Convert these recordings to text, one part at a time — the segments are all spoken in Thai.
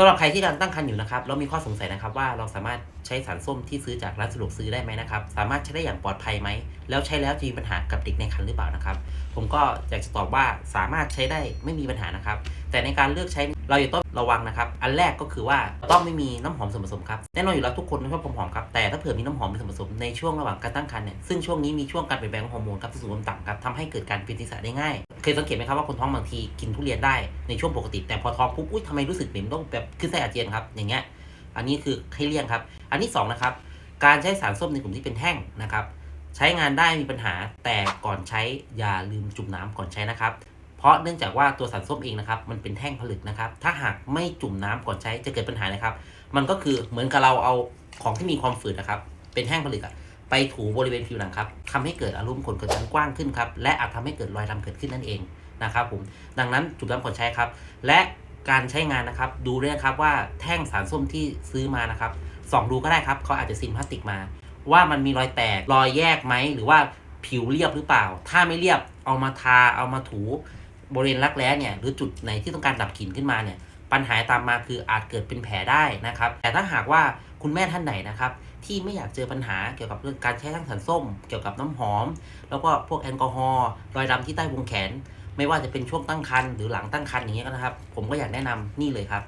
สำหรับใครที่กำลังตั้งครรภ์อยู่นะครับแล้วมีข้อสงสัยนะครับว่าเราสามารถใช้สารส้มที่ซื้อจากร้านสะดวกซื้อได้ไหมนะครับ สามารถใช้ได้อย่างปลอดภัยไหม แล้วใช้แล้วจะมีปัญหากับเด็กในครรภ์หรือเปล่านะครับ ผมก็อยากจะตอบว่าสามารถใช้ได้ไม่มีปัญหานะครับ แต่ในการเลือกใช้ เราจะต้องระวังนะครับ อันแรกก็คือว่าต้องไม่มีน้ำหอมส่วนผสมครับ แน่นอนอยู่แล้วทุกคนชอบความหอมครับ แต่ถ้าเผื่อมีน้ำหอมเป็นส่วนผสมในช่วงระหว่างการตั้งครรภ์เนี่ย ซึ่งช่วงนี้มีช่วงการเปลี่ยนแปลงของฮอร์โมนครับที่สูงต่ำครับทำให้เกิดการเป็นศีรษะได้ง่าย เคยสังเกตไหมครับว่าคนท้องบางทีกินทุเรียนได้ในช่วงปกติ แต่พอท้องปุ๊บ อุ้ยทำไมรู้สึกเหม็นต้องแบบขึ้นไส้อาเจียนครับ อย่างเงี้ย อันนี้คือให้เลี่ยงครับ อันที่สองนะครับ การใช้สารส้มในกลุ่มที่เป็นแท่งนะครับ ใช้งานได้มีปัญหา แต่ก่อนใช้อย่าลืมจุ่มน้ำก่อนใช้นะครับ เพราะเนื่องจากว่าตัวสารส้มเองนะครับมันเป็นแท่งผลึกนะครับ ถ้าหากไม่จุ่มน้ำก่อนใช้จะเกิดปัญหานะครับ มันก็คือเหมือนกับเราเอาของที่มีความฝืดนะครับ เป็นแท่งผลึกอะไปถูบริเวณผิวหนังครับทำให้เกิดอารมณ์ขนเกิดชั้นกว้างขึ้นครับและอาจทำให้เกิดรอยดำเกิดขึ้นนั่นเองนะครับผมดังนั้นจุ่มน้ำก่อนใช้ครับ และการใช้งานนะครับดูด้วยครับว่าแท่งสารส้มที่ซื้อมานะครับส่องดูก็ได้ครับเขาอาจจะซิมพลาสติกมา ว่ามันมีรอยแตกรอยแยกไหมหรือว่าผิวเรียบหรือเปล่า ถ้าไม่เรียบเอามาทาเอามาถู บริเวณรักแร้เนี่ยหรือจุดไหนที่ต้องการดับกลิ่นขึ้นมาเนี่ยปัญหาตามมาคืออาจเกิดเป็นแผลได้นะครับ แต่ถ้าหากว่าคุณแม่ท่านไหนนะครับ ที่ไม่อยากเจอปัญหาเกี่ยวกับเรื่องการใช้ทั้งสารส้ม เกี่ยวกับน้ำหอม แล้วก็พวกแอลกอฮอล์รอยดำที่ใต้วงแขน ไม่ว่าจะเป็นช่วงตั้งครรภ์หรือหลังตั้งครรภ์อย่างเงี้ยนะครับ ผมก็อยากแนะนำนี่เลยครับ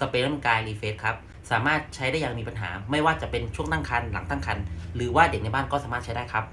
สเปรย์น้ำกายรีเฟสครับสามารถใช้ได้อย่างมีปัญหา ไม่ว่าจะเป็นช่วงตั้งครรภ์หลังตั้งครรภ์หรือว่าเด็กในบ้านก็สามารถใช้ได้ครับ